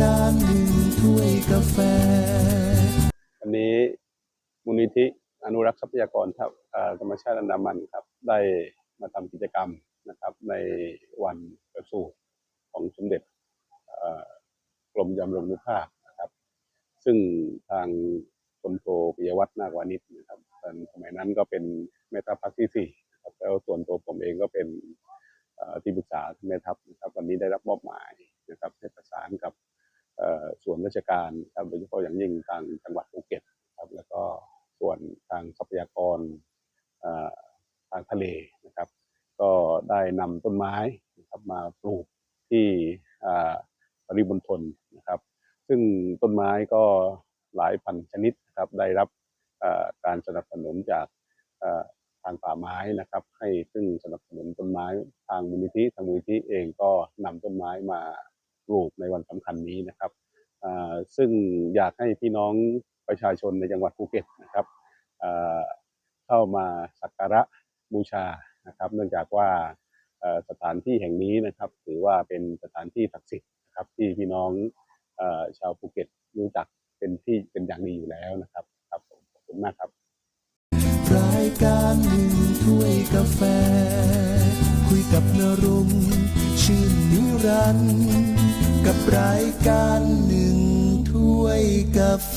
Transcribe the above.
การหนึ่งถ้วยกาแฟวันนี้มูลนิธิอนุรักษ์ทรัพยากรธรรมชาติอันดามันครับ ได้มาทำกิจกรรมนะครับในวันประสูติของสมเด็จกรมยำรงนุภาพนะครับ ซึ่งทางพลโทปิยวัฒน์นาควานิชนะครับตอนสมัยนั้นก็เป็นแม่ทัพภาคที่สี่ครับแล้วส่วนตัวผมเองก็เป็นเอ่อที่ปรึกษาแม่ทัพนะครับวันนี้ได้รับมอบหมายนะครับให้ประสานกับ เอ่อส่ วนราชการครับโดยเฉพาะอย่างยิ่งทางจังหวัดภูเก็ตครับแล้วก็ส่วนทางทรัพยากรทางทะเลนะครับ ก็ได้นำต้นไม้นะครับมาปลูกที่อ่าปริมณฑลนะครับ ซึ่งต้นไม้ก็หลายพันชนิดนะครับได้รับการสนับสนุนจากทางป่าไม้นะครับ ให้ซึ่งสนับสนุนต้นไม้ทางมูลนิธิทางมูลนิธิเองก็นำต้นไม้มาปลูกในวันสำคัญนี้นะครับ ซึ่งอยากให้พี่น้องประชาชนในจังหวัดภูเก็ตนะครับเข้ามาสักการะบูชานะครับ เนื่องจากว่าสถานที่แห่งนี้นะครับถือว่าเป็นสถานที่ศักดิ์สิทธิ์นะครับที่พี่น้องอชาวภูเก็ตรู้จักเป็นที่เป็นอย่างดีอยู่แล้วนะครับครับขอบคุณมากครับรายการหนึ่งถ้วยกาแฟ คุยกับนรงชื่นนิรันดร์กับรายการหนึ่ง ถ้วยกาแฟ